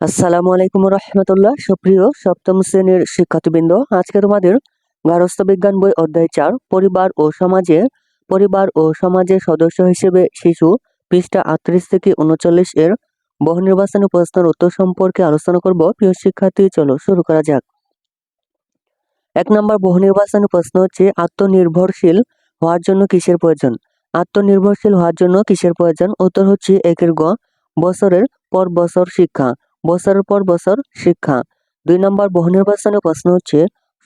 আসসালামু আলাইকুম রহমতুল্লাহ। সুপ্রিয় সপ্তম শ্রেণির শিক্ষার্থীবৃন্দ, আজকে তোমাদের গার্হস্থ্য বিজ্ঞান বই অধ্যায় চার, পরিবার ও সমাজে, পরিবার ও সমাজের সদস্য হিসেবে শিশু পৃষ্ঠা আটত্রিশ থেকে উনচল্লিশ এর বহু নির্বাচনী প্রশ্নের উত্তর সম্পর্কে আলোচনা করব। প্রিয় শিক্ষার্থী, চলো শুরু করা যাক। এক নম্বর বহু নির্বাচনী প্রশ্ন হচ্ছে, আত্মনির্ভরশীল হওয়ার জন্য কিসের প্রয়োজন? আত্মনির্ভরশীল হওয়ার জন্য কিসের প্রয়োজন? উত্তর হচ্ছে একের গ, বছরের পর বছর শিক্ষা। বছরের পর বছর শিক্ষা। দুই নম্বর বহু নির্বাচনী প্রশ্ন হচ্ছে,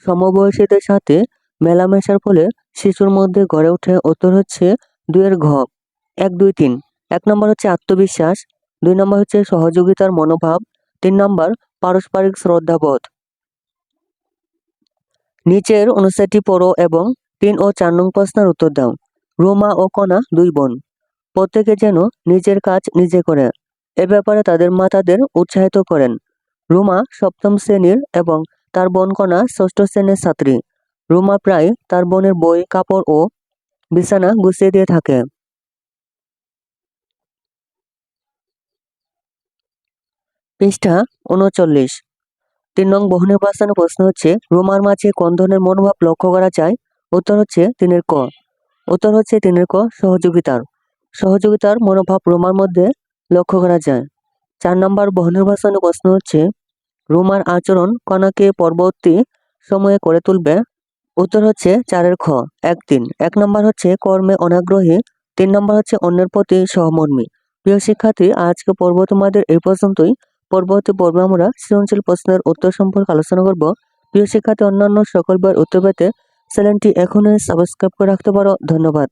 সমবয়সীদের সাথে মেলামেশার ফলে শিশুর মধ্যে গড়ে ওঠে উত্তর হচ্ছে দুইয়ের ঘ। এক, দুই, তিন। এক নম্বর হচ্ছে আত্মবিশ্বাস, দুই নম্বর হচ্ছে সহযোগিতার মনোভাব, তিন নম্বর পারস্পরিক শ্রদ্ধাবোধ। নিচের অনুচ্ছেদটি পড়ো এবং তিন ও চার নং প্রশ্নের উত্তর দাও। রোমা ও কণা দুই বোন। প্রত্যেকে যেন নিজের কাজ নিজে করে। এ ব্যাপারে তাদের মা তাদের উৎসাহিত করেন। রুমা সপ্তম শ্রেণির এবং তার বোন কণা ষষ্ঠ শ্রেণির ছাত্রী। রুমা প্রায় তার বোনের বই, কাপড় ও বিছানা গুছিয়ে দিয়ে থাকে। পৃষ্ঠা উনচল্লিশ। তিন নং বহু নির্বাচনের প্রশ্ন হচ্ছে, রোমার মাঝে কোন ধরনের মনোভাব লক্ষ্য করা যায়? উত্তর হচ্ছে তিনের ক। উত্তর হচ্ছে তিনের ক, সহযোগিতার। সহযোগিতার মনোভাব রোমার মধ্যে লক্ষ্য করা যায়। চার নম্বর বহুনির্বাচনী প্রশ্ন হচ্ছে, রুমার আচরণ কণাকে পরবর্তী সময়ে করে তুলবে? উত্তর হচ্ছে চারের খ এক তিন এক নম্বর হচ্ছে কর্মে অনাগ্রহী। তিন নম্বর হচ্ছে অন্যের প্রতি সহমর্মী। প্রিয় শিক্ষার্থী, আজকে পর্ব তোমাদের এই পর্যন্তই। পরবর্তী পর্বে আমরা সৃজনশীল প্রশ্নের উত্তর সম্পর্কে আলোচনা করব। প্রিয় শিক্ষার্থী, অন্যান্য সকল বইয়ের উত্তর পেতে চ্যানেলটি এখনই সাবস্ক্রাইব করে রাখতে পারো। ধন্যবাদ।